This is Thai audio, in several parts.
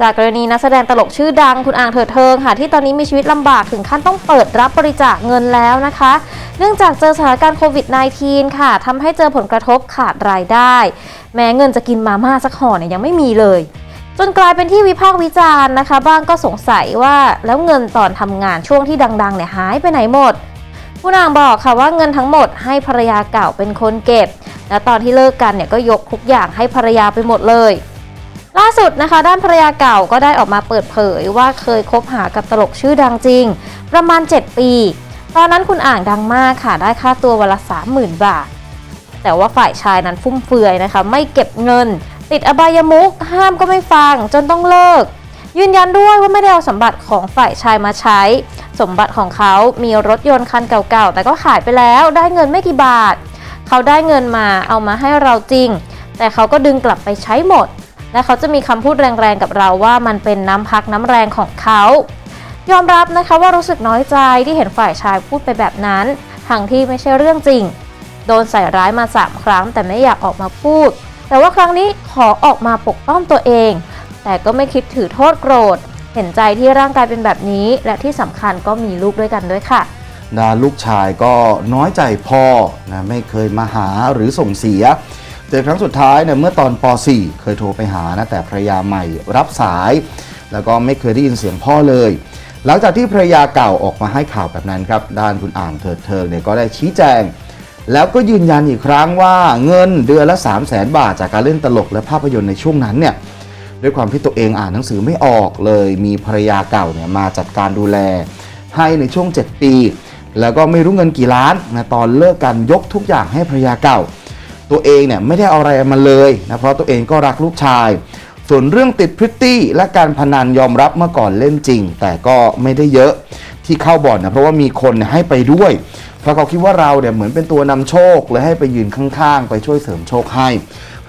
จากกรณีนักแสดงตลกชื่อดังคุณอ่างเถิดเทิงค่ะ ที่ตอนนี้มีชีวิตลำบากถึงขั้นต้องเปิดรับบริจาคเงินแล้วนะคะ เนื่องจากเจอสถานการณ์โควิด -19 ค่ะทำให้เจอผลกระทบขาดรายได้ แม้เงินจะกินมาม่าสักห่อเนี่ยยังไม่มีเลยจนกลายเป็นที่วิพากษ์วิจารณ์นะคะ บ้างก็สงสัยว่าแล้วเงินตอนทำงานช่วงที่ดังๆเนี่ยหายไปไหนหมดผู้นางบอกค่ะว่าเงินทั้งหมดให้ภรรยาเก่าเป็นคนเก็บ และตอนที่เลิกกันเนี่ยก็ยกทุกอย่างให้ภรรยาไปหมดเลย ล่าสุดนะคะ ด้านภรรยาเก่าก็ได้ออกมาเปิดเผยว่าเคยคบหากับตลกชื่อดังจริง ประมาณ 7 ปี ตอนนั้นคุณอ่างดังมากค่ะ ได้ค่าตัววันละ 30,000 บาท แต่ว่าฝ่ายชายนั้นฟุ่มเฟือยนะคะ ไม่เก็บเงิน ติดอบายมุกห้ามก็ไม่ฟังจนต้องเลิก ยืนยันด้วยว่าไม่ได้เอาสมบัติของฝ่ายชายมาใช้ สมบัติของเขามีรถยนต์คันเก่าๆแต่ก็ขายไปแล้ว ได้เงินไม่กี่บาท เขาได้เงินมาเอามาให้เราจริง แต่เขาก็ดึงกลับไปใช้หมด และเขาจะมีคำพูดแรงๆกับเราว่ามันเป็นน้ำพักน้ำแรงของเขา ยอมรับนะคะว่ารู้สึกน้อยใจที่เห็นฝ่ายชายพูดไปแบบนั้น ทั้งที่ไม่ใช่เรื่องจริง โดนใส่ร้ายมา3ครั้งแต่ไม่อยากออกมาพูด แต่ว่าครั้งนี้ขอออกมาปกป้องตัวเอง แต่ก็ไม่คิดถือโทษโกรธ เห็นใจที่ร่างกายเป็นแบบนี้ และที่สำคัญก็มีลูกด้วยกันด้วยค่ะดาลูกชายก็น้อยใจพ่อนะไม่เคยมาหาหรือส่งเสีย เจอครั้งสุดท้ายเนี่ยเมื่อตอนป .4 เคยโทรไปหานะแต่ภรรยาใหม่รับสาย แล้วก็ไม่เคยได้ยินเสียงพ่อเลย หลังจากที่ภรรยาเก่าออกมาให้ข่าวแบบนั้นครับด้านคุณอ่างเถิดเทิงเนี่ยก็ได้ชี้แจง แล้วก็ยืนยันอีกครั้งว่าเงินเดือนละ 3 0 0แสนบาทจากการเล่นตลกและภาพยนตร์ในช่วงนั้นเนี่ยด้วยความที่ตัวเองอ่านหนังสือไม่ออกเลย มีภรรยาเก่าเนี่ยมาจัดการดูแล ให้ในช่วง 7 ปี แล้วก็ไม่รู้เงินกี่ล้านนะตอนเลิกกันยกทุกอย่างให้ภรรยาเก่า ตัวเองเนี่ยไม่ได้เอาอะไรมาเลยนะเพราะตัวเองก็รักลูกชาย ส่วนเรื่องติดพริตตี้และการพนันยอมรับเมื่อก่อนเล่นจริง แต่ก็ไม่ได้เยอะที่เข้าบ่อนนะเพราะว่ามีคนนให้ไปด้วย เพราะเขาคิดว่าเราเนี่ยเหมือนเป็นตัวนำโชคเลยให้ไปยืนข้างๆ ไปช่วยเสริมโชคให้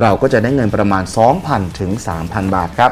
เราก็จะได้เงินประมาณ 2,000ถึง3,000 บาทครับ